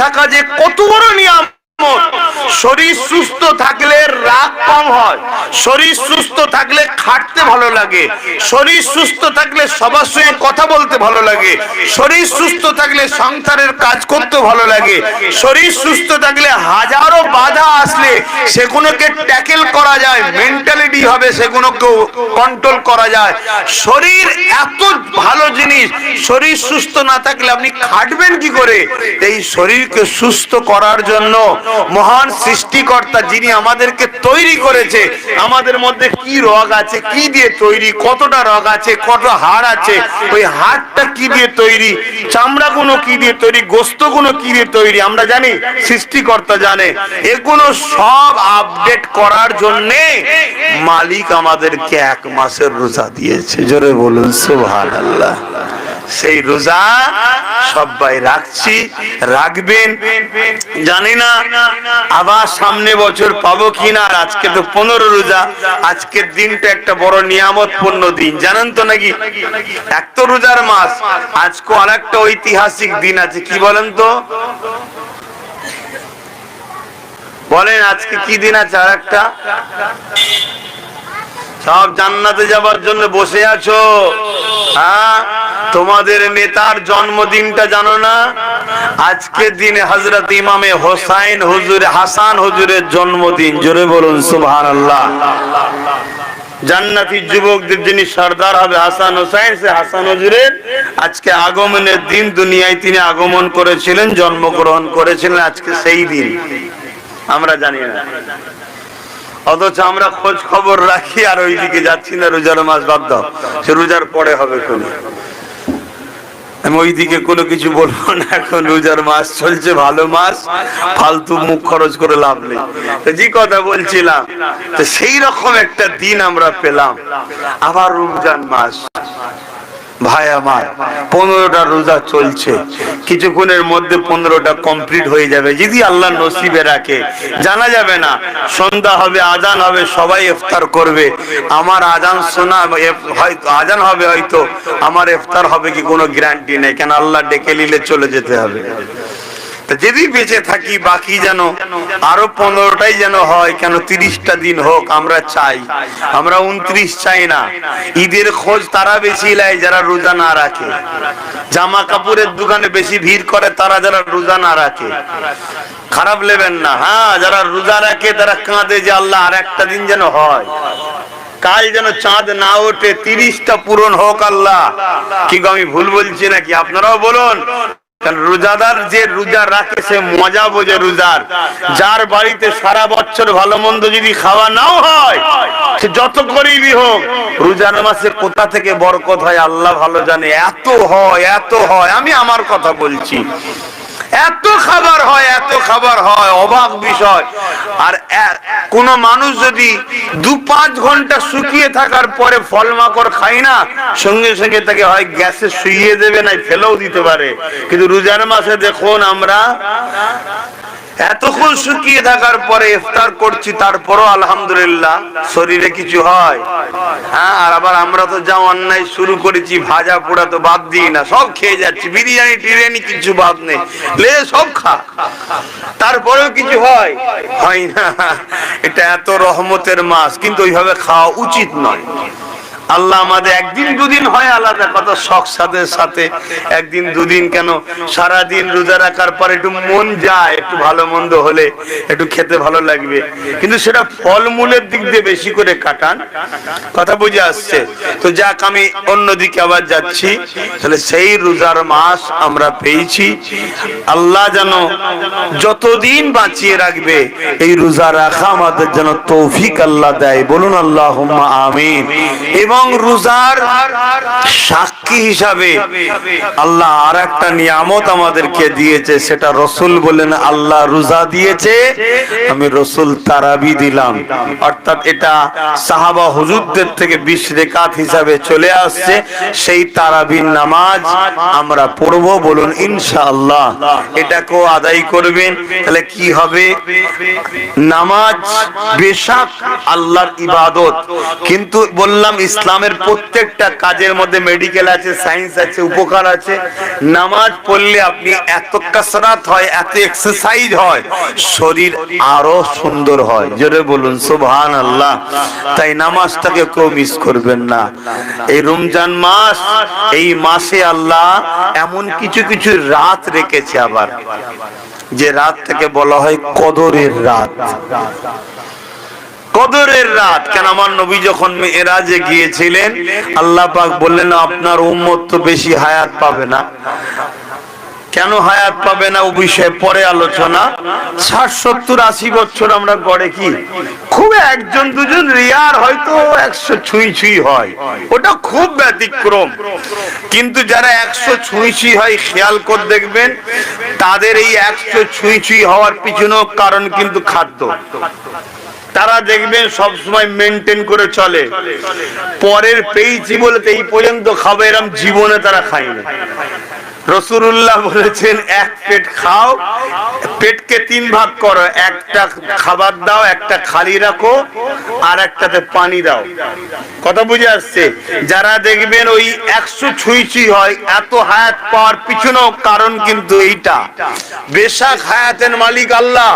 থাকা যে কত বড় নিয়ম শরীর সুস্থ থাকলে রাগ কম হয়। শরীর সুস্থ থাকলে খাটতে ভালো লাগে। শরীর সুস্থ থাকলে সবার সঙ্গে কথা বলতে ভালো লাগে। শরীর সুস্থ থাকলে সংসারের কাজ করতে ভালো লাগে। শরীর সুস্থ থাকলে হাজারো বাধা আসলে সেগুলোকে ট্যাকেল করা যায়, মেন্টালিটি হবে সেগুলোকেও কন্ট্রোল করা যায়। শরীর এত ভালো জিনিস, শরীর সুস্থ না থাকলে আপনি খাটবেন কি করে? এই শরীরকে সুস্থ করার জন্য মহান সৃষ্টিকর্তা যিনি আমাদেরকে তৈরি করেছে, আমাদের মধ্যে কি রোগ আছে, কি দিয়ে তৈরি, কতটা রোগ আছে কত হাড় আছে, ওই হাড়টা কি দিয়ে তৈরি চামড়া গুলো কি দিয়ে তৈরি গোস্তগুলো কি দিয়ে তৈরি, আমরা জানি, সৃষ্টিকর্তা জানে। এগুলো সব আপডেট করার জন্য মালিক আমাদেরকে এক মাসের রোজা দিয়েছে। জোরে বলুন, সুবহানাল্লাহ। সেই রোজা সবাই রাখছি, রাখবেন। জানি না আবার সামনে বছর পাবো কিনা, আর আজকে তো পনেরো রোজা, আজকের দিনটা একটা বড় নিয়ামত পূর্ণ দিন। জানেন তো নাকি? এক তো রোজার মাস, আজকে আর একটা ঐতিহাসিক দিন আছে, কি বলেন তো? বলেন আজকে কি দিন আছে আর একটা সব জান্নাতে যাবার জন্য বসে আছো? হ্যাঁ? তোমাদের নেতার জন্মদিনটা জানো না? আজকের দিনে হজরত ইমামে হোসাইন হুজুর, হাসান হুজুরের জন্মদিন। জোরে বলুন সুবহান আল্লাহ জান্নাতি যুবকদের যিনি সর্দার হবে হাসান হোসাইন, সে হাসান হজুরের আজকে আগমনের দিন। দুনিয়ায় তিনি আগমন করেছিলেন, জন্মগ্রহণ করেছিলেন আজকে সেই দিন। আমরা জানি না। অথচ আমরা খোঁজ খবর রাখি আর ওইদিকে যাচ্ছি না, রোজার মাস বাদ দাও। সে রোজার পরে হবে কোনো। কোনো কিছু বলব না, এখন রোজার মাস চলছে, ভালো মাস, ফালতু মুখ খরচ করে লাভ নেই। যে কথা বলছিলাম সেই রকম একটা দিন আমরা পেলাম। আবার রমজান মাস। ভাই আমার, পনেরোটা রোজা চলছে। কিছুক্ষণের মধ্যে পনেরোটা কমপ্লিট হয়ে যাবে। যদি আল্লাহ নসিবে রাখে, জানা যাবে না, সন্ধ্যা হবে, আজান হবে, সবাই ইফতার করবে। আমার আজান শোনা হয়তো আজান হবে হয়তো, আমার ইফতার হবে কি কোনো গ্যারান্টি নেই। কেন আল্লাহ ডেকে নিলে চলে যেতে হবে। যদি বেঁচে থাকি, বাকি যেন আরও পনেরোটাই যেন হয়, কেন তিরিশটা দিন হোক, আমরা চাই। আমরা উনত্রিশ চাই না। ঈদের খোঁজ তারা বেশি নেয় যারা রোজা না রাখে। জামা কাপড়ের দোকানে বেশি ভিড় করে তারা যারা রোজা না রাখে। খারাপ নেবেন না। হ্যাঁ যারা রোজা রাখে, তারা কাঁদে যে আল্লাহ আর একটা দিন যেন হয়। কাল যেন চাঁদ না ওঠে, তিরিশটা পূরণ হোক আল্লাহ। কি আমি ভুল বলছি নাকি? আপনারাও বলুন। রোজাদার যে রোজা রাখে সে মজা বোঝে রোজার। যার বাড়িতে সারা বছর ভালো মন্দ যদি খাওয়া নাও হয়, সে যত গরিবই হোক রোজার মাসে কোথা থেকে বরকত হয় আল্লাহ ভালো জানে। এত হয় এত হয়, আমি আমার কথা বলছি। এত খাবার হয়, এত খাবার হয়, অবাক বিষয়। আর কোন মানুষ যদি দু পাঁচ ঘণ্টা শুকিয়ে থাকার পরে ফল মাকড় খাই না, সঙ্গে সঙ্গে তাকে হয় গ্যাসে শুইয়ে দেবে না, ফেলেও দিতে পারে। কিন্তু রোজার মাসে দেখুন আমরা এতক্ষণ শুকিয়ে থাকার পরে ইফতার করছি, তারপরও আলহামদুলিল্লাহ শরীরে কিছু হয়। হ্যাঁ আর আবার আমরা তো যা অন্যায় শুরু করেছি, ভাজা পোড়া তো বাদ দিই না, সব খেয়ে যাচ্ছি, বিরিয়ানি টিরিয়ানি কিছু বাদ নেই, লে সব খা। তারপরেও কিছু হয়? হয় না, এটা এত রহমতের মাস, কিন্তু ওইভাবে খাওয়া উচিত নয়। আল্লাহ আমাদের একদিন দুদিন হয় আলাদা। কথা শখ সাথে সাথে। একদিন দুদিন কেন? সারা দিন রোজা রাখার পর একটু মন যায়, একটু ভালো মন্দ হলে, একটু খেতে ভালো লাগবে। কিন্তু সেটা ফলমূলের দিক দিয়ে বেশি করে কাটান। কথা বুঝে আসছে? তো যাক, আমি অন্যদিকে আবার যাচ্ছি। তাহলে সেই রোজার মাস আমরা পেয়েছি। আল্লাহ যেন যতদিন বাঁচিয়ে রাখবে, এই রোজা রাখা আমাদের যেন তৌফিক আল্লাহ দেয়। বলুন আল্লাহ আমিন। এবং রোজার সাক্ষী হিসাবে আল্লাহ আর একটা নিয়ামত আমাদেরকে দিয়েছে, সেটা রসুল বলেন আল্লাহ রোজা দিয়েছে, আমি রসুল তারাবি দিলাম। অর্থাৎ এটা সাহাবা হুজুরদের থেকে বিশ রেখাত হিসাবে চলে আসছে, সেই তারাবির নামাজ আমরা পড়ব বলুন, ইনশাআল্লাহ। এটাকেও আদায় করবেন। তাহলে কি হবে? নামাজ, বেশাক, আল্লাহর ইবাদত। কিন্তু বললাম, ইসলাম ইসলামের প্রত্যেকটা কাজের মধ্যে মেডিকেল আছে সায়েন্স আছে, উপকার আছে। নামাজ পড়লে আপনি এত কাসরাত হয়, এত এক্সারসাইজ হয়, শরীর আরও সুন্দর হয়। জোরে বলুন সুবহান আল্লাহ তাই নামাজটাকে কেউ মিস করবেন না। এই রমজান মাস, এই মাসে আল্লাহ এমন কিছু কিছু রাত রেখেছে আবার। যে রাতটাকে বলা হয় কদরের রাত। কদরের রাত। কেন আমার নবী যখন মেয়েরাজে গিয়েছিলেন, আল্লাহ পাক বললেন, আপনার উম্মত তো বেশি হায়াত পাবে না। কেন হায়াত পাবে না? ও বিষয়ে পরে আলোচনা। ষাট সত্তর আশি বছর আমরা গড়ে কি? খুব একজন, দুজন রিয়ার হয়তো একশো ছুঁই ছুঁই হয়। ওটা খুব ব্যতিক্রম। কিন্তু যারা একশো ছুঁই ছুঁই হয়, খেয়াল করে দেখবেন, তাদের এই একশো ছুঁই ছুঁই হওয়ার পিছনেও কারণ কিন্তু খাদ্য। তারা দেখবেন সব সময় মেনটেন করে চলে। পরের পেয়েছি বলে এই পর্যন্ত খাবে এরম জীবনে তারা খায়নি রসুল্লাহ বলেছেন, এক পেট খাও, পেটকে তিন ভাগ করো, একটা খাবার দাও, একটা খালি রাখো, আর একটাতে পানি দাও। কথা বুঝে আসছে? যারা দেখবেন ওই একশো ছুঁই হয়, এত হায়াত পাওয়ার পিছনেও কারণ কিন্তু এইটা। বেশাক হায়াতের মালিক আল্লাহ,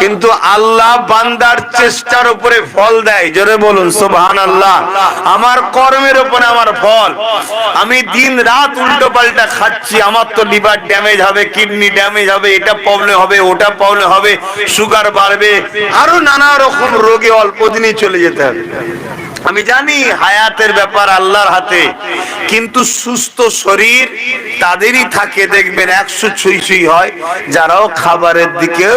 কিন্তু আল্লাহ বান্দার চেষ্টার উপরে ফল দেয়। জোরে বলুন সোভান আল্লাহ আমার কর্মের উপরে আমার ফল। আমি দিন রাত উল্টো পাল্টা খাচ্ছি, আমার তো লিভার ড্যামেজ হবে, কিডনি ড্যামেজ হবে, এটা প্রবলেম হবে, ওটা প্রবলেম হবে সুগার বাড়বে, আরও নানা রকম রোগে অল্প দিনই চলে যেতে হবে। আমি জানি হায়াতের ব্যাপার আল্লাহর হাতে, কিন্তু সুস্থ শরীর তাদেরই থাকে, দেখবেন একশো ছুঁই ছুঁই হয়, যারাও খাবারের দিকে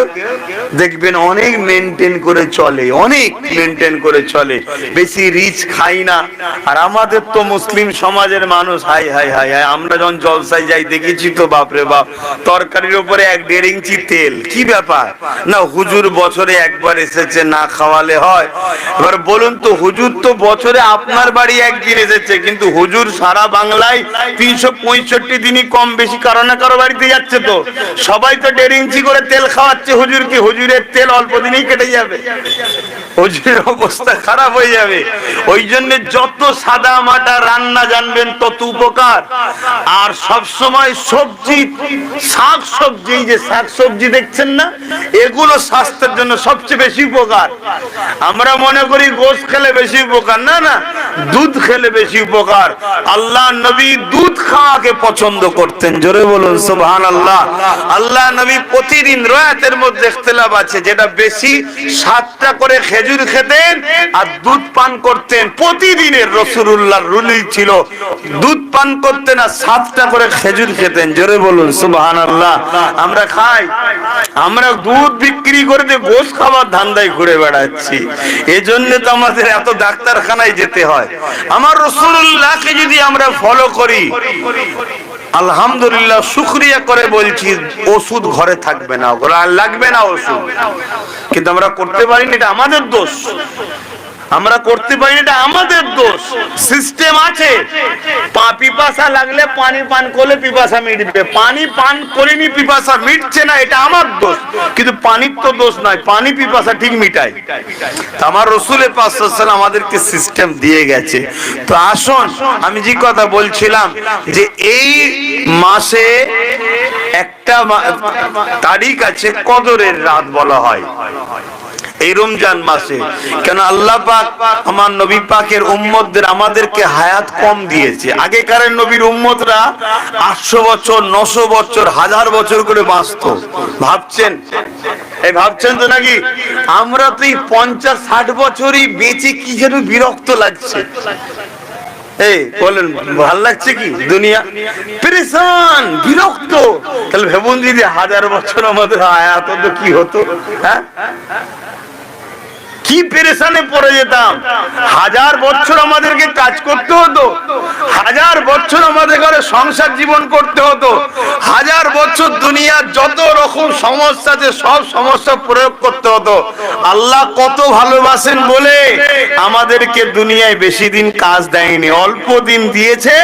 দেখবেন অনেক মেনটেন করে চলে, অনেক মেনটেন করে চলে, বেশি রিচ খাই না। আর আমাদের তো মুসলিম সমাজের মানুষ হাই হাই হাই হাই আমরা যখন জলসায় যাই, দেখেছি তো বাপরে বাপ, তরকারির উপরে এক দেড় ইঞ্চি তেল, কি ব্যাপার? না, হুজুর বছরে একবার এসেছে, না খাওয়ালে হয়। এবার বলুন তো, হুজুর তো বছরে আপনার বাড়ি একদিন এসেছে, কিন্তু হুজুর সারা বাংলায় তিনশো পঁয়ষট্টি দিনই কম বেশি কারও না কারও বাড়িতে যাচ্ছে তো। সবাই তো দেড় ইঞ্চি করে তেল খাওয়াচ্ছে, হুজুর কি? হুজুরের তেল অল্প দিনেই কেটে যাবে। হুজুরের অবস্থা খারাপ হয়ে যাবে। ওই জন্য যত সাদা মাটা রান্না জানবেন, তত উপকার। আর সব সময় সবজি, শাক সবজি যে শাক সবজি দেখছেন না? এগুলো স্বাস্থ্যের জন্য সবচেয়ে বেশি উপকার। আমরা মনে করি গোশ খেলে বেশি উপকার। না না। দুধ খেলে বেশি উপকার। আল্লাহ নবী দুধ খাওয়াকে পছন্দ করতেন। জোরে বলুন সুবহান আল্লাহ আল্লাহ নবী প্রতিদিন রয়াতের মধ্যে ইখতিলাফ আছে, যেটা বেশি সাতটা করে খেজুর খেতেন আর দুধ পান করতেন। প্রতিদিনের রসুল্লাহর রুলি ছিল, দুধ পান করতেন আর সাতটা করে খেজুর খেতেন। জোরে বলুন সুবহান আল্লাহ আমরা খাই, আমরা দুধ বিক্রি করে দিয়ে গোস খাবার ধান্দায় ঘুরে বেড়াচ্ছি। এজন্য তো আমাদের এত ডাক্তারখানায় যেতে হয়। আমার রসুল্লাহকে যদি আমরা ফলো করি, আলহামদুলিল্লাহ শুক্রিয়া করে বলছি, ওষুধ ঘরে থাকবে না লাগবে না ওষুধ। কিন্তু আমরা করতে পারিনি, এটা আমাদের দোষ। আমরা করতে পারি এটা আমাদের দোষ। সিস্টেম আছে। পা- পিপাসা লাগলে পানি পান করলে পিপাসা মিটবে। পানি পান করিনি, পিপাসা মিটছে না, এটা আমার দোষ। কিন্তু পানির তো দোষ নয়, পানি পিপাসা ঠিক মিটায়। আমার রসুলের পাশাল আমাদেরকে সিস্টেম দিয়ে গেছে। তো আসুন, আমি যে কথা বলছিলাম যে এই মাসে একটা তারিখ আছে কদরের রাত বলা হয়। এই রমজান মাসে। কেন আল্লাহ পাক আমার নবী পাকের উম্মতদের আমাদেরকে হায়াত কম দিয়েছে। আগেকার নবীর উম্মতরা আটশো বছর, নশো বছর, হাজার বছর করে বাঁচত। ভাবছেন? এই ভাবছেন তো নাকি? আমরা তো এই পঞ্চাশ, ষাট বছরই বেঁচে কি যেন বিরক্ত লাগছে। এই, বলেন, ভালো লাগছে কি? দুনিয়া পরেশান, বিরক্ত। তাহলে ভেবুন যদি হাজার বছর আমাদের আয়াত কি হতো? হ্যাঁ? কি পেরেশানে পড়ে যেতাম? হাজার বছর আমাদেরকে কাজ করতে হতো। হাজার বছর আমাদের ঘরে সংসার জীবন করতে হতো। হাজার বছর দুনিয়ার যত রকম সমস্যা আছে, সব সমস্যা প্রয়োগ করতে হতো। আল্লাহ কত ভালোবাসেন বলে আমাদেরকে দুনিয়ায় বেশি দিন কাজ দেয়নি। অল্প দিন দিয়েছে,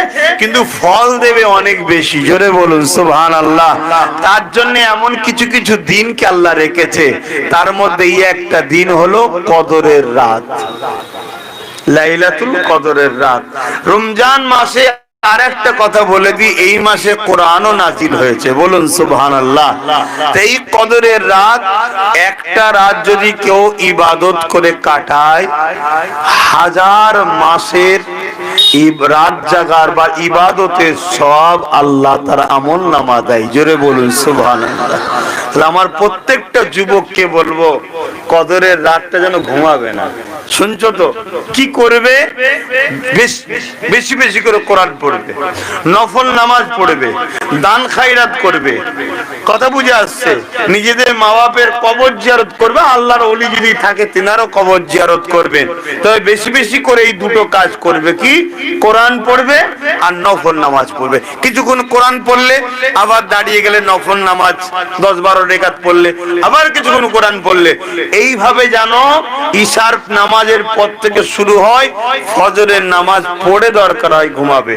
কিন্তু ফল দেবে অনেক বেশি। জোরে বলুন সুবহান আল্লাহ তার জন্য এমন কিছু কিছু দিনকে আল্লাহ রেখেছে। তার মধ্যে এই একটা দিন হলো কদরের রাত। লাইলাতুল কদরের রাত। রমজান মাসে আর একটা কথা বলে দিই, এই মাসে কোরআনও নাজিল হয়েছে, বলুন সুবহান আল্লাহ এই কদরের রাত, একটা রাত যদি কেউ ইবাদত করে কাটায়, হাজার মাসের রাত জাগার বা ইবাদতের সব আল্লাহ তার আমল নামা দেয়। জোরে বলুন সুবহান আমার প্রত্যেকটা যুবককে বলব, কদরের রাতটা যেন ঘুমাবে না। শুনছো তো? কি করবে? বেশি বেশি করে কোরআন পড়বে। নফল নামাজ পড়বে, দান খাইরাত করবে। কথা বুঝে আসছে? নিজেদের মা বাপের কবর জিয়ারত করবে, আল্লাহর অলি যদি থাকে, তিনারও কবর জিয়ারত করবেন তবে বেশি বেশি করে এই দুটো কাজ করবে কি? কোরআন পড়বে আর নফল নামাজ পড়বে। কিছুক্ষণ কোরআন পড়লে আবার দাঁড়িয়ে গেলে নফল নামাজ দশ বারো রেখাত পড়লে, আবার কিছুক্ষণ কোরআন পড়লে। এইভাবে জানো ঈশার নামাজের পর থেকে শুরু হয়, ফজরের নামাজ পড়ে দরকার হয় ঘুমাবে।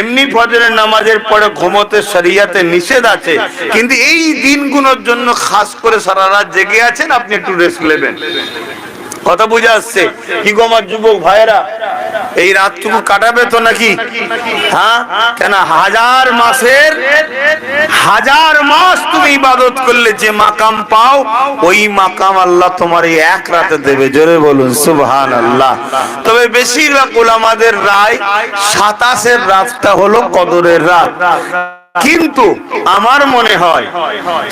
এমনি ফজরের নামাজের পরে ঘুমোতে শরিয়াতে নিষেধ আছে, কিন্তু এই দিনগুলোর জন্য খাস করে সারা রাত জেগে আছেন, আপনি একটু রেস্ট নেবেন। কথা বুঝে আসছে কি গো আমার যুবক ভাইরা এই রাতটুকু কাটাবে তো নাকি? হ্যাঁ? কেন হাজার মাসের, হাজার মাস তুমি ইবাদত করলে, যে মাকাম পাও, ওই মাকাম আল্লাহ তোমার এই এক রাতে দেবে। জোরে বলুন সুবহান আল্লাহ তবে বেশিরভাগ ওলামাদের রায় সাতাশের রাতটা হলো কদরের রাত। কিন্তু আমার মনে হয়,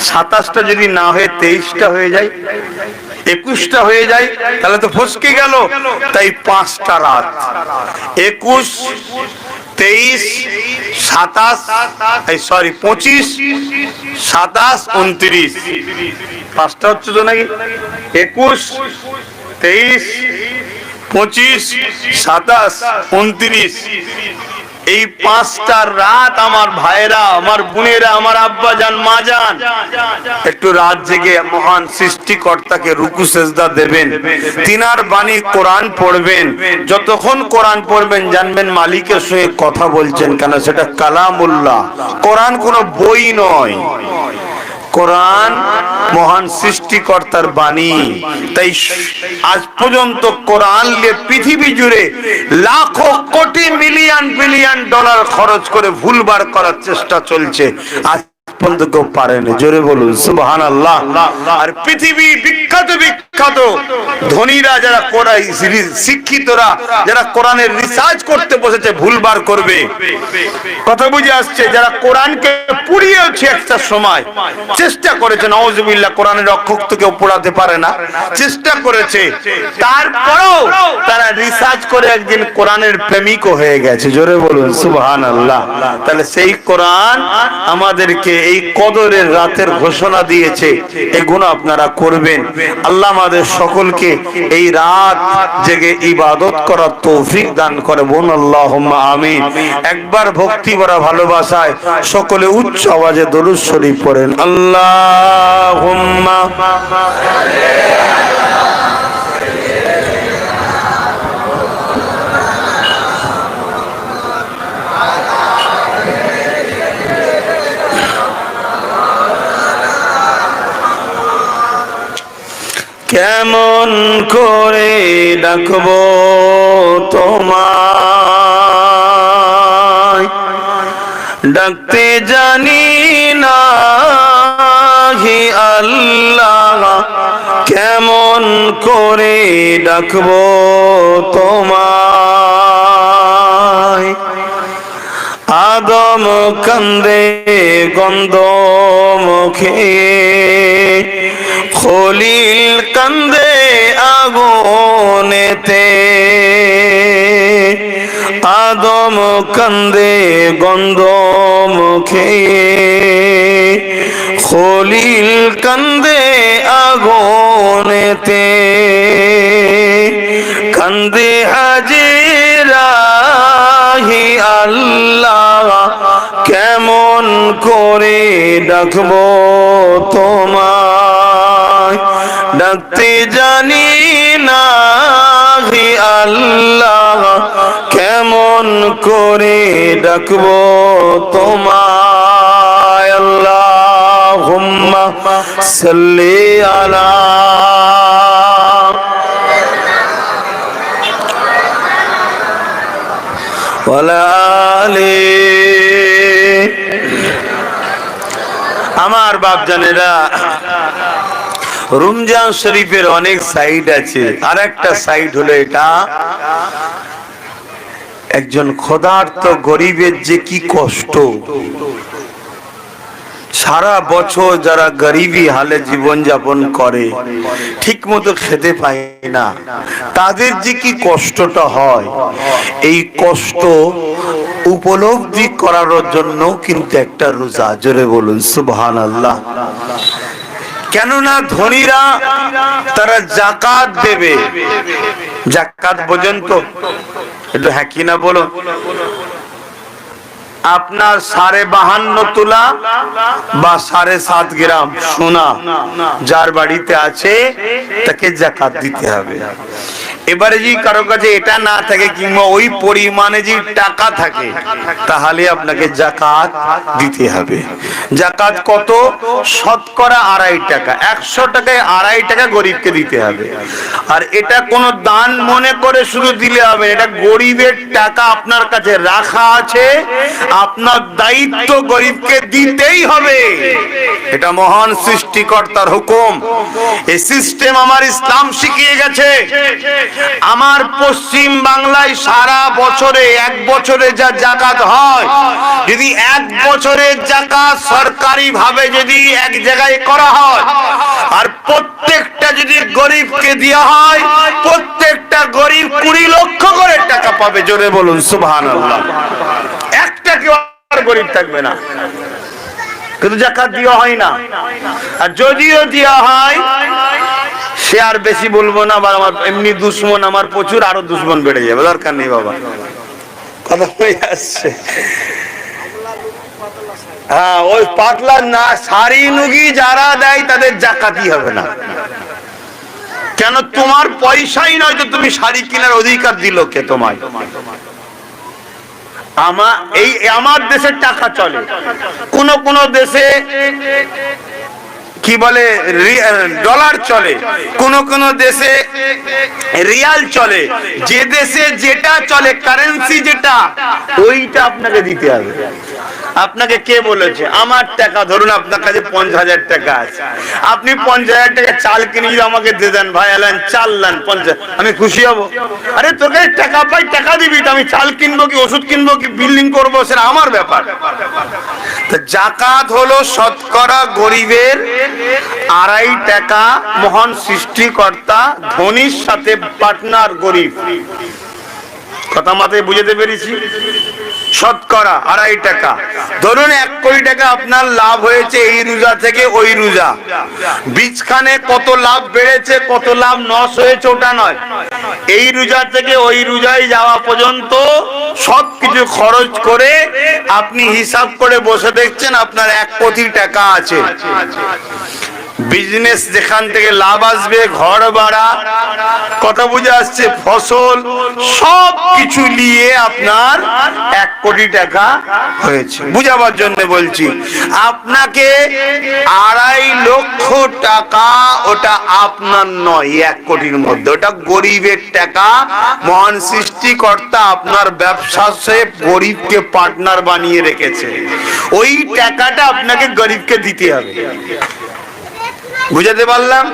সাতাশটা যদি না হয়ে তেইশটা হয়ে যায় একুশটা হয়ে যায়, তাহলে তো ফসকে গেল। তাই পাঁচটা রাত। একুশ, তেইশ, সাতাশ সরি, পঁচিশ, সাতাশ, উনত্রিশ। পাঁচটা হচ্ছে তো নাকি? একুশ, তেইশ, পঁচিশ, সাতাশ, উনত্রিশ। এই পাঁচটা রাত আমার ভাইরা আমার বোনেরা, আমার আব্বা যান মা যান একটু রাত জেগে মহান সৃষ্টিকর্তাকে রুকু সেজদা দেবেন। তিনার বাণী কোরআন পড়বেন। যতক্ষণ কোরআন পড়বেন, জানবেন মালিকের সঙ্গে কথা বলছেন কেন, সেটা কালামুল্লাহ। কোরআন কোনো বই নয়। কোরআন মহান সৃষ্টিকর্তার বাণী। তাই আজ পর্যন্ত কোরআন নিয়ে পৃথিবী জুড়ে লাখো কোটি মিলিয়ন বিলিয়ন ডলার খরচ করে ভুলবার করার চেষ্টা চলছে। আজ পর্যন্ত কেউ পারেনি জোরে বলুন সুবহান আল্লাহ আর পৃথিবী বিখ্যাত বিখ্যাত ধনীরা যারা কোরআন শিক্ষিতরা যারা কোরআনের রিসার্চ করতে বসেছে ভুলবার করবে। কথা বুঝে আসছে যারা কোরআনকে পুড়িয়েছে একটা সময় চেষ্টা করেছে নওয়াজুবিল্লাহ কোরআনের অক্ষর তো কেউ পড়াতে পারে না চেষ্টা করেছে। তারপরেও তারা রিসার্চ করে একদিন কোরআনের প্রেমিকও হয়ে গেছে জোরে বলুন সুবহান আল্লাহ তাহলে সেই কোরআন আমাদেরকে এই কদরের রাতের ঘোষণা দিয়েছে এগুলো আপনারা করবেন। আল্লাহ আমাদের সকলকে এই রাত জেগে ইবাদত করার তৌফিক দান করে বোন আল্লাহ আমিন। একবার ভক্তি করা ভালোবাসায় সকলে উচ্চ আওয়াজে দরুদ শরীফ পড়েন আল্লাহ কেমন করে ডাকবো তোমায়? ডাকতে জানি না হি আল্লাহ, কেমন করে ডাকবো তোমায়? আদম কান্দে গন্ধ মুখে খলিল কান্দে আগুনেতে। আদম কান্দে গন্ধ মুখে খলিল কান্দে আগুনেতে। কান্দে হাজিরা হি আল্লাহ, কেমন করে ডাকবো তোমায়? ডাকতে জানি না হে আল্লাহ, কেমন করে ডাকব তোমায়? আল্লাহ সাল্লি আলালে আমার বাপ জানেরা রমজান শরীফের অনেক সাইড আছে। আর একটা সাইড হলো এটা। একজন ক্ষুধার্ত গরিবের যে কি কষ্ট। সারা বছর যারা গরিবী হালে জীবন যাপন করে ঠিক মতো খেতে পায় না। তাদের যে কি কষ্টটা হয়, এই কষ্ট উপলব্ধি করার জন্য কিন্তু একটা রোজা। জোরে বলুন সুবহান আল্লাহ কেননা ধনীরা তারা জাকাত দেবে। জাকাত পর্যন্ত। একটু হ্যাঁ কিনা বলো? আপনার সাড়ে বাহান্ন তুলা বা সাড়ে সাত গ্রাম সোনা যার বাড়িতে আছে, তাকে জাকাত দিতে হবে। এবারে যদি কারও কাছে এটা না থাকে কিংবা ওই পরিমাণে যদি টাকা থাকে, তাহলে আপনাকে জাকাত দিতে হবে। জাকাত কত? শতকরা আড়াই টাকা। একশো টাকায় আড়াই টাকা গরিবকে দিতে হবে। আর এটা কোনো দান মনে করে শুধু দিলে হবে এটা গরিবের টাকা আপনার কাছে রাখা আছে আপনার দায়িত্ব গরিবকে দিতেই হবে। এটা মহান সৃষ্টিকর্তার হুকুম। এই সিস্টেম আমার ইসলাম শিখিয়ে গেছে। আমার পশ্চিম বাংলায় সারা বছরে, এক বছরে যা জাকাত হয়, যদি এক বছরের জাকাত সরকারি ভাবে যদি এক জায়গায় করা হয়, আর প্রত্যেকটা যদি গরিবকে দেওয়া হয়, প্রত্যেকটা গরিব কুড়ি লক্ষ করে টাকা পাবে। জোরে বলুন সুবহান একটা কেউ আর গরিব থাকবে না। কিন্তু জাকাত দেওয়া হয় না। আর যদিও দেওয়া হয়, সে আর বেশি বলব না বা আমার এমনি দুশ্মন, আমার প্রচুর, আরও দুশ্মন বেড়ে যাবে। দরকার নেই বাবা। কথা হয়ে আসছে। হ্যাঁ ওই পাতলা না, শাড়ি নুগি যারা দেয়, তাদের জাকাতি হবে না। কেন, তোমার পয়সাই নয় তো তুমি শাড়ি কেনার অধিকার দিল কে তোমায়? আমার এই আমার দেশের টাকা চলে। কোন কোন দেশে কি বলে ডলার চলে। কোন কোন দেশে রিয়াল চলে। যে দেশে যেটা চলে, কারেন্সি যেটা, ওইটা আপনাকে দিতে হবে। আপনাকে কে বলেছে? আমার টাকা, ধরুন আপনার কাছে পঞ্চাশ হাজার টাকা আছে। আপনি পঞ্চাশ হাজার টাকা চাল কিনে যদি আমাকে দিয়ে দেন, ভাই আলেন চাল দেন পঞ্চাশ, আমি খুশি হব। আরে, তোর কাছে টাকা পাই, টাকা দিবি তো, আমি চাল কিনবো কি, ওষুধ কিনবো কি, বিল্ডিং করব, সেটা আমার ব্যাপার। জাকাত হলো শতকরা গরিবের আড়াই টাকা মহান সৃষ্টিকর্তা, ধনির সাথে পার্টনার গরিব। কথা মাথায় বুঝাতে পেরেছি? শতকরা আড়াই টাকা। ধরুন এক কোটি টাকা আপনার লাভ হয়েছে এই রোজা থেকে ওই রোজা। বীজখানে কত লাভ বেড়েছে, কত লাভ নষ্ট হয়েছে ওটা নয়। এই রোজা থেকে ওই রোজায় যাওয়া পর্যন্ত সব কিছু খরচ করে আপনি হিসাব করে বসে দেখছেন আপনার এক কোটি টাকা আছে। বিজনেস যেখান থেকে লাভ আসবে, ঘর ভাড়া, কথা বুঝে আসছে, ফসল সব কিছু নিয়ে আপনার এক কোটি টাকা হয়েছে। বুঝাবার জন্য বলছি, আপনাকে আড়াই লক্ষ টাকা ওটা আপনার নয়, এক কোটির মধ্যে। ওটা গরিবের টাকা, মহান সৃষ্টিকর্তা আপনার ব্যবসা সে গরিবকে পার্টনার বানিয়ে রেখেছে। ওই টাকাটা আপনাকে গরিবকে দিতে হবে। বুঝাতে পারলাম?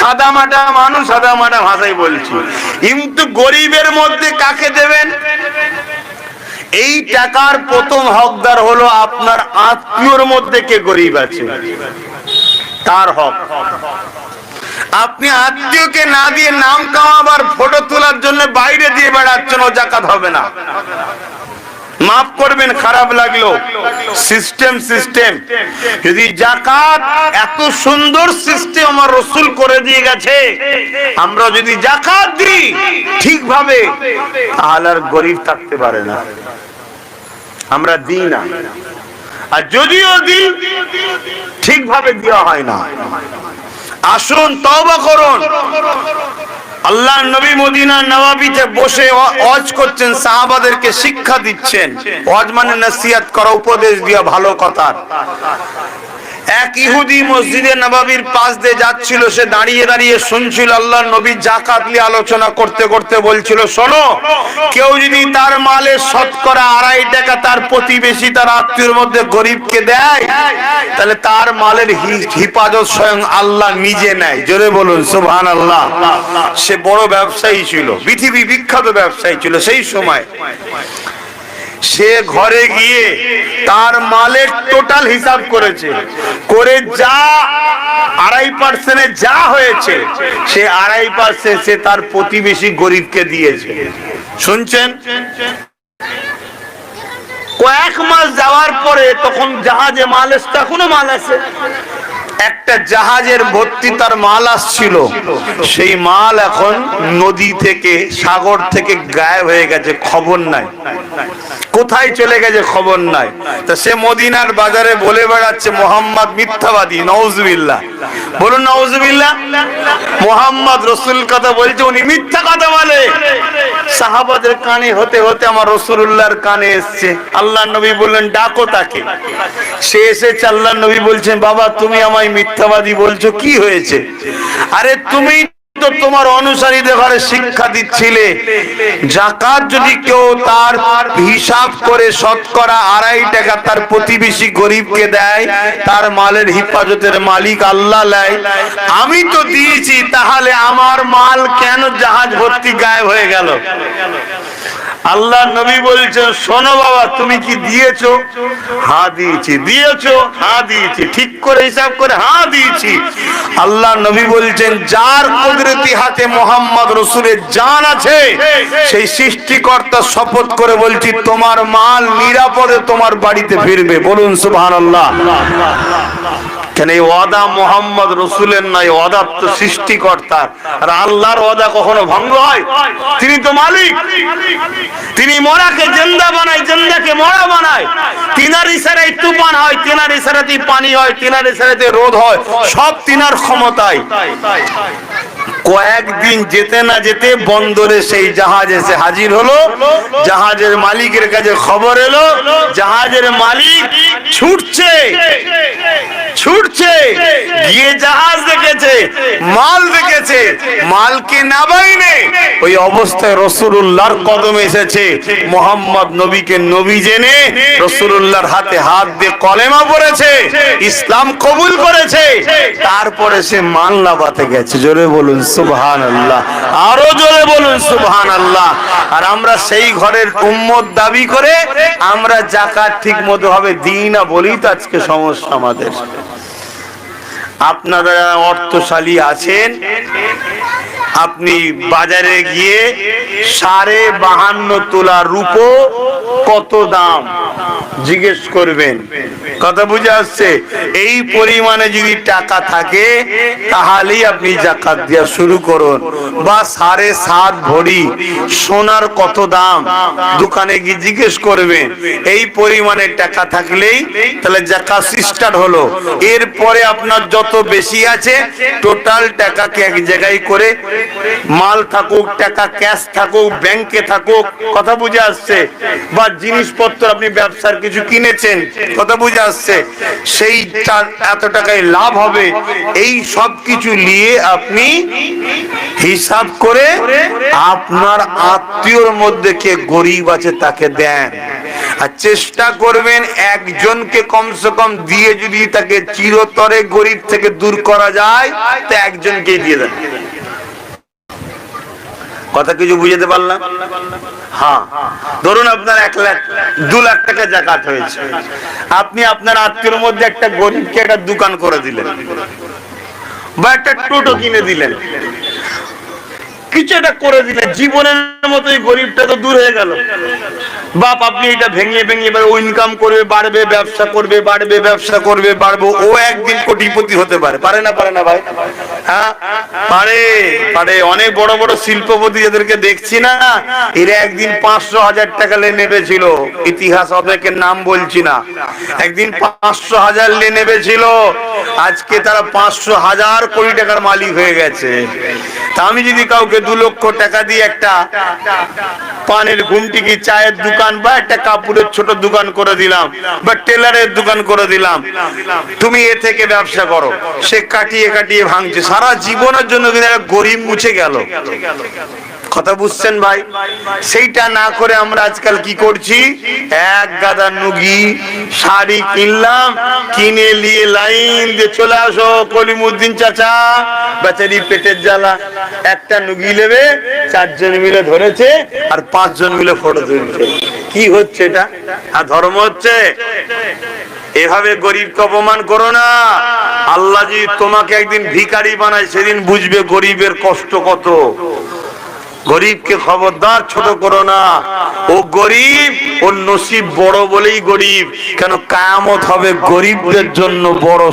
সাদা মাটা মানুষ, সাদা মাটা ভাষায় বলছি। কিন্তু গরিবের মধ্যে কাকে দেবেন? এই টাকার প্রথম হকদার হলো আপনার আত্মীয়র মধ্যে কে গরিব আছে? তার হক। আপনি আত্মীয়কে না দিয়ে নাম কামাবার, ফটো তোলার জন্য বাইরে দিয়ে বেড়াচ্ছেন, ও জাকাত হবে না। মাফ করবেন, খারাপ লাগল। সিস্টেম সিস্টেম যদি জাকাত এত সুন্দর সিস্টেম আমার রসুল করে দিয়ে গেছে, আমরা যদি জাকাত দিই ঠিকভাবে, তাহলে আর গরিব থাকতে পারে না। আমরা দিই না। আর যদিও দিই, ঠিকভাবে দেওয়া হয় না। আসুন, তওবা করুন। আল্লাহ নবী মদিনা নবাবিতে বসে অজ করছেন, সাহাবাদেরকে শিক্ষা দিচ্ছেন। অজ মানে নসিহাত করা, উপদেশ দিয়া ভালো কথা। এক ইহুদি মসজিদে নবাবির পাশ দিয়ে যাচ্ছিল, সে দাঁড়িয়ে দাঁড়িয়ে শুনছিল আল্লাহ নবী জাকাত নিয়ে আলোচনা করতে করতে বলছিল, শোনো, কেউ যদি তার মালের শতকরা আড়াই টাকা তার প্রতিবেশী, তার আত্মীয়র মধ্যে গরিবকে দেয়, তাহলে তার মালের হিফাজত স্বয়ং আল্লাহ নিজে নেয়। জোরে বলুন সুবহান আল্লাহ সে বড় ব্যবসায়ী ছিল পৃথিবী বিখ্যাত ব্যবসায়ী ছিল সেই সময়। সে ঘরে গিয়ে তার মালের টোটাল হিসাব করেছে। করে যা আড়াই পার্সেন্টে যা হয়েছে, সে আড়াই পার্সেন্ট সে তার প্রতিবেশী গরিবকে দিয়েছে। শুনছেন? কয়েক মাস যাওয়ার পরে তখন জাহাজে মাল এসছে, এখনও মাল আছে। একটা জাহাজের ভর্তি তার মাল আসছিল। সেই মাল এখন নদী থেকে, সাগর থেকে গায়েব হয়ে গেছে, খবর নাই। কোথায় চলে গেছে খবর নাই। তা সে মদিনার বাজারে বলে বেড়াচ্ছে, মোহাম্মদ মিথ্যাবাদী, নওজুবিল্লাহ। বলুন, নওজুবিল্লাহ? মোহাম্মদ রসুল কথা বলছে, উনি মিথ্যা কথা বলে। সাহাবাদের কানে হতে হতে আমার রসুল্লাহর কানে এসছে। আল্লাহ নবী বললেন, ডাকো তাকে। সে এসেছে আল্লাহ নবী বলছেন, বাবা, তুমি আমায় মিথ্যাবাদী বলছো, কি হয়েছে? আরে তুমি তো তোমার অনুসারীদের ঘরে শিক্ষা দিচ্ছিলে। জাকাত যদি কেউ তার হিসাব করে শতকরা আড়াই টাকা তার প্রতিবেশী গরিবকে দেয়, তার মালের হিফাজতের মালিক আল্লাহ লাই আমি তো দিয়েছি, তাহলে আমার মাল কেন জাহাজ ভর্তি গায়েব হয়ে গেল? আল্লাহ নবী বলছেন, শোনো বাবা, তুমি কি দিয়েছ? হা দিয়েছি। দিয়েছ? হা দিয়েছি। ঠিক করে হিসাব করে হা দিয়েছি। আল্লাহ নবী বলছেন, যার কুদরতি হাতে মোহাম্মদ রসুলের জান আছে, সেই সৃষ্টিকর্তা শপথ করে বলছি, তোমার মাল নিরাপদে তোমার বাড়িতে ফিরবে। বলুন সুবহান আল্লাহ কেন এই মোহাম্মদ রসুলের নয় আর আল্লাহর ভঙ্গ হয়? তিনি তো মালিক। তিনি মরাকে জিন্দা বানায়, জিন্দাকে মরা বানায়। তুফান হয় পানি হয় রোদ হয়। সব তিনার ক্ষমতায়। কয়েকদিন যেতে না যেতে বন্দরে সেই জাহাজ এসে হাজির হলো। জাহাজের মালিকের কাছে খবর এলো। জাহাজের মালিক ছুটছে। ছুটছে, গিয়ে জাহাজ দেখেছে, মাল দেখেছে, মালকে নাবাইনে ওই অবস্থায় রসুল্লাহর কদম এসেছে। মোহাম্মদ নবীকে নবী জেনে রসুল্লাহর হাতে হাত দিয়ে কলেমা পড়েছে, ইসলাম কবুল করেছে, তারপরে সে মাল নাবাতে গেছে। জোরে বলুন সুবহান আল্লাহ আরও জোরে বলুন সুবহান আল্লাহ আর আমরা সেই ঘরের উম্মত দাবি করে আমরা জাকাত ঠিক মতো হবে দিই না বলি তো আজকে সমস্যা আমাদের। আপনারা অর্থশালী আছেন। আপনি বাজারে গিয়ে সাড়ে বাহান্ন তোলা রূপো কত দাম? জিজ্ঞেস করবেন। কথা বুঝে আসছে? এই পরিমাণে যদি টাকা থাকে, তাহলেই আপনি জাকাত দেওয়া শুরু করুন। বা সাড়ে সাত ভরি সোনার কত দাম? দোকানে গিয়ে জিজ্ঞেস করবেন। এই পরিমাণে টাকা থাকলেই তাহলে জাকাত স্টার্ট হলো। এরপরে আপনার যত বেশি আছে টোটাল টাকাকে এক জায়গায় করে মাল থাকুক, টাকা ক্যাশ থাকুক ব্যাংকে থাকুক, কথা বুঝে আসছে। বা জিনিসপত্র আপনি ব্যবসার কিছু কিনেছেন, কথা বুঝে আসছে। সেই এত টাকায় লাভ হবে। এই সব কিছু নিয়ে আপনি হিসাব করে আপনার আত্মীয়র মধ্যে কে গরিব আছে তাকে দেন। আর চেষ্টা করবেন একজনকে কমসে কম দিয়ে যদি তাকে চিরতরে গরিব থেকে দূর করা যায়, তো একজনকেই দিয়ে দেন। কথা কিছু বুঝাতে পারলাম? হ্যাঁ। ধরুন আপনার এক লাখ, দু লাখ টাকা জাকাত হয়েছে। আপনি আপনার আত্মীয়র মধ্যে একটা গরিবকে একটা দোকান করে দিলেন বা একটা টোটো কিনে দিলেন। কিছু একটা করে দিলেন জীবনের মতো গরিবটা তো দূর হয়ে গেল। বাপ, আপনি এটা ভেঙে ভেঙে এবার ও ইনকাম করবে, বাড়বে, ব্যবসা করবে, বাড়বে, ব্যবসা করবে, বাড়বে, ও একদিন কোটিপতি হতে পারে। পারে না পারে না ভাই? হ্যাঁ? পারে পারে। অনেক বড় বড় শিল্পপতি এদেরকে দেখছি না, এরা একদিন পাঁচশো হাজার টাকা লে নেবেছিল ইতিহাস অনেকের নাম বলছি না। একদিন পাঁচশো হাজার লে নেবেছিল আজকে তারা পাঁচশো হাজার কোটি টাকার মালিক হয়ে গেছে। তা আমি যদি কাউকে দু লক্ষ টাকা দিয়ে একটা পানের ঘুমটি কি চায়ের দোকান বা একটা কাপড়ের ছোট দোকান করে দিলাম বা টেলারের দোকান করে দিলাম? তুমি এ থেকে ব্যবসা করো। সে কাটিয়ে কাটিয়ে ভাঙছে। সারা জীবনের জন্য কিন্তু একটা গরিব মুছে গেল। কথা বুঝছেন ভাই? সেইটা না করে আমরা আজকাল কি করছি? এক গাদা নুগি, শাড়ি কিনলাম, কিনে নিয়ে লাইন দিয়ে চলে আসো, কলিমুদ্দিন চাচা। বেচারি পেটের জ্বালা। একটা নুগি নেবে, চারজন মিলে ধরেছে, আর পাঁচজন মিলে ফটো তুলছে। কি হচ্ছে এটা? আর ধর্ম হচ্ছে? এভাবে গরিবকে অপমান করো না। আল্লাহ তোমাকে একদিন ভিখারি বানায়, সেদিন বুঝবে গরিবের কষ্ট কত। গরিবকে খবরদার ছোট করো না। ও গরিব, ও নসিব বড় বলেই গরিব। কেন কায়ামত হবে গরিবদের জন্য বড়